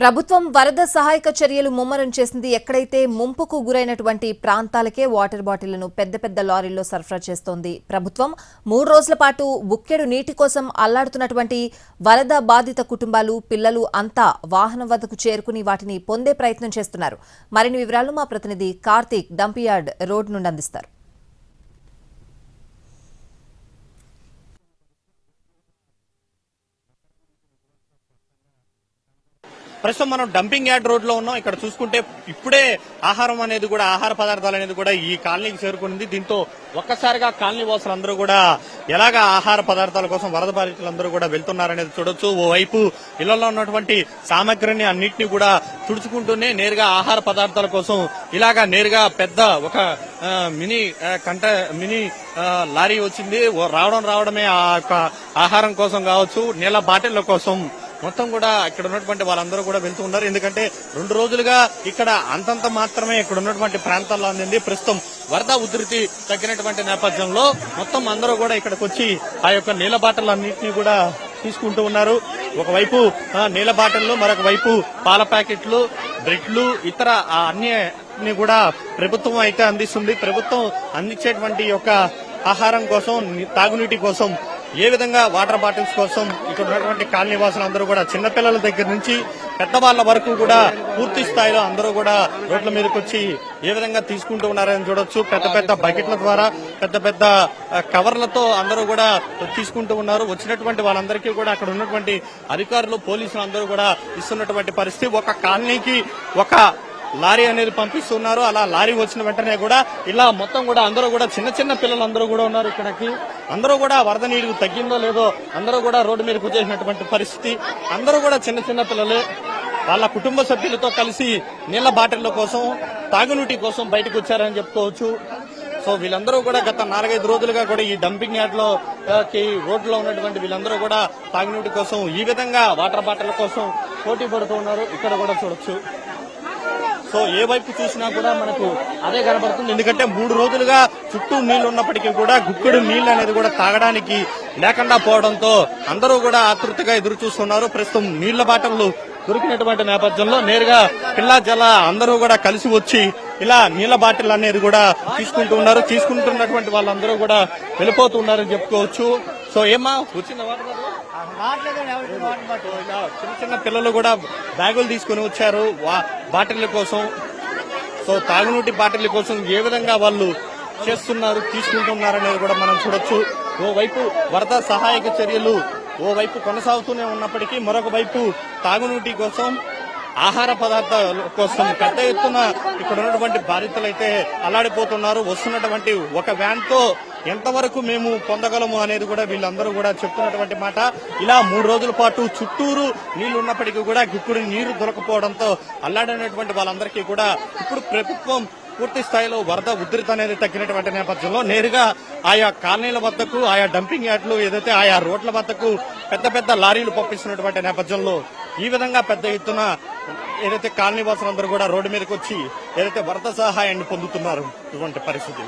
ప్రభుత్వం వరద సహాయక చర్యలు ముమ్మరం చేసింది. ఎక్కడైతే ముంపుకు గురైనటువంటి ప్రాంతాలకే వాటర్ బాటిళ్ళను పెద్ద పెద్ద లారీల్లో సరఫరా చేస్తోంది. ప్రభుత్వం మూడు రోజుల పాటు బుక్కెడు నీటి కోసం అల్లాడుతున్నటువంటి వరద బాధిత కుటుంబాలు పిల్లలు అంతా వాహనం వద్దకు చేరుకుని వాటిని పొందే ప్రయత్నం చేస్తున్నారు. మరిన్ని వివరాలు మా ప్రతినిధి కార్తీక్ డంపియార్డ్ రోడ్ నుండి అందిస్తారు. ప్రస్తుతం మనం డంపింగ్ యార్డ్ రోడ్లో ఉన్నాం. ఇక్కడ చూసుకుంటే ఇప్పుడే ఆహారం అనేది కూడా ఆహార పదార్థాలు అనేది కూడా ఈ కాలనీకి చేరుకుంది దీంతో ఒక్కసారిగా కాలనీ వాసులందరూ కూడా ఎలాగా ఆహార పదార్థాల కోసం వరద బాధితులందరూ కూడా వెళ్తున్నారనేది చూడొచ్చు. ఓవైపు ఇళ్ళలో ఉన్నటువంటి సామగ్రిని అన్నింటినీ కూడా తుడుచుకుంటూనే నేరుగా ఆహార పదార్థాల కోసం ఇలాగా నేరుగా పెద్ద ఒక మినీ కంట మినీ లారీ వచ్చింది. రావడం రావడమే ఆ యొక్క ఆహారం కోసం కావచ్చు నీళ్ళ బాటిళ్ళ కోసం మొత్తం కూడా ఇక్కడ ఉన్నటువంటి వాళ్ళందరూ కూడా వెళ్తూ ఉన్నారు. ఎందుకంటే రెండు రోజులుగా ఇక్కడ అంతంత మాత్రమే ఇక్కడ ఉన్నటువంటి ప్రాంతాల్లో అందింది. ప్రస్తుతం వరద ఉధృతి తగ్గినటువంటి నేపథ్యంలో మొత్తం అందరూ కూడా ఇక్కడికి వచ్చి ఆ యొక్క నీళ్ళ బాటలన్నింటినీ కూడా తీసుకుంటూ ఉన్నారు. ఒకవైపు నీళ్ళ బాటలు మరొక వైపు పాల ప్యాకెట్లు బ్రెడ్లు ఇతర అన్ని కూడా ప్రభుత్వం అయితే అందిస్తుంది. ప్రభుత్వం అందించేటువంటి యొక్క ఆహారం కోసం తాగునీటి కోసం ఏ విధంగా వాటర్ బాటిల్స్ కోసం ఇక్కడ ఉన్నటువంటి కాలనీ వాసులందరూ కూడా చిన్నపిల్లల దగ్గర నుంచి పెద్దవాళ్ళ వరకు కూడా పూర్తి స్థాయిలో అందరూ కూడా రోడ్ల మీదకి వచ్చి ఏ విధంగా తీసుకుంటూ ఉన్నారని చూడొచ్చు. పెద్ద పెద్ద బకెట్ల ద్వారా పెద్ద పెద్ద కవర్లతో అందరూ కూడా తీసుకుంటూ ఉన్నారు. వచ్చినటువంటి వాళ్ళందరికీ కూడా అక్కడ ఉన్నటువంటి అధికారులు పోలీసులు అందరూ కూడా ఇస్తున్నటువంటి పరిస్థితి. ఒక కాలనీకి ఒక లారీ అనేది పంపిస్తున్నారు. అలా లారీ వచ్చిన వెంటనే కూడా ఇలా మొత్తం కూడా అందరూ కూడా చిన్న చిన్న పిల్లలు అందరూ కూడా ఉన్నారు ఇక్కడికి. అందరూ కూడా వరద నీరు తగ్గిందో లేదో అందరూ కూడా రోడ్డు మీద వచ్చేసినటువంటి పరిస్థితి. అందరూ కూడా చిన్న చిన్న పిల్లలే. వాళ్ళ కుటుంబ సభ్యులతో కలిసి నీళ్ళ బాటిళ్ళ కోసం తాగునీటి కోసం బయటకు వచ్చారని చెప్పుకోవచ్చు. సో వీళ్ళందరూ కూడా గత నాలుగైదు రోజులుగా కూడా ఈ డంపింగ్ యార్డ్లో రోడ్లో ఉన్నటువంటి వీళ్ళందరూ కూడా తాగునీటి కోసం ఈ విధంగా వాటర్ బాటిల్ కోసం పోటీ పడుతూ ఉన్నారు. ఇక్కడ కూడా చూడొచ్చు. సో ఏ వైపు చూసినా కూడా మనకు అదే కనబడుతుంది. ఎందుకంటే మూడు రోజులుగా చుట్టూ నీళ్ళు ఉన్నప్పటికీ కూడా గుక్కుడు నీళ్ళు అనేది కూడా తాగడానికి లేకుండా పోవడంతో అందరూ కూడా ఆతృతగా ఎదురు చూస్తున్నారు. ప్రస్తుతం నీళ్ళ బాటలు దొరికినటువంటి నేపథ్యంలో నేరుగా పిల్ల జల అందరూ కూడా కలిసి వచ్చి ఇలా నీళ్ళ బాటిల్ అనేది కూడా తీసుకుంటూ ఉన్నారు. తీసుకుంటున్నటువంటి వాళ్ళందరూ కూడా వెళ్ళిపోతున్నారని చెప్పుకోవచ్చు. సో ఏమా వచ్చింది వాటర్ చిన్న చిన్న పిల్లలు కూడా బ్యాగులు తీసుకుని వచ్చారు. వా- బాటిళ్ళ కోసం. సో తాగునీటి బాటిళ్ళ కోసం ఏ విధంగా వాళ్ళు చేస్తున్నారు తీసుకుంటున్నారు అనేది కూడా మనం చూడొచ్చు. ఓవైపు వరద సహాయక చర్యలు ఓవైపు కొనసాగుతూనే ఉన్నప్పటికీ మరొక వైపు తాగునీటి కోసం ఆహార పదార్థాల కోసం పెద్ద ఎత్తున ఇక్కడ ఉన్నటువంటి బాధితులైతే అల్లాడిపోతున్నారు. వస్తున్నటువంటి ఒక వ్యాన్తో ఎంతవరకు మేము పొందగలము అనేది కూడా వీళ్ళందరూ కూడా చెప్తున్నటువంటి మాట. ఇలా మూడు రోజుల పాటు చుట్టూరు నీళ్ళు ఉన్నప్పటికీ కూడా గుక్కుడు నీరు దొరకపోవడంతో అల్లాడినటువంటి వాళ్ళందరికీ కూడా ఇప్పుడు ప్రభుత్వం పూర్తి స్థాయిలో వరద ఉధృతి అనేది తగ్గినటువంటి నేపథ్యంలో నేరుగా ఆయా కాలనీల వద్దకు ఆయా డంపింగ్ యార్డ్లు ఏదైతే ఆయా రోడ్ల వద్దకు పెద్ద పెద్ద లారీలు పంపిస్తున్నటువంటి నేపథ్యంలో ఈ విధంగా పెద్ద ఎత్తున ఏదైతే కాలనీ వాసులందరూ కూడా రోడ్డు మీదకి వచ్చి ఏదైతే వరద సహాయాన్ని పొందుతున్నారు ఇటువంటి పరిస్థితి.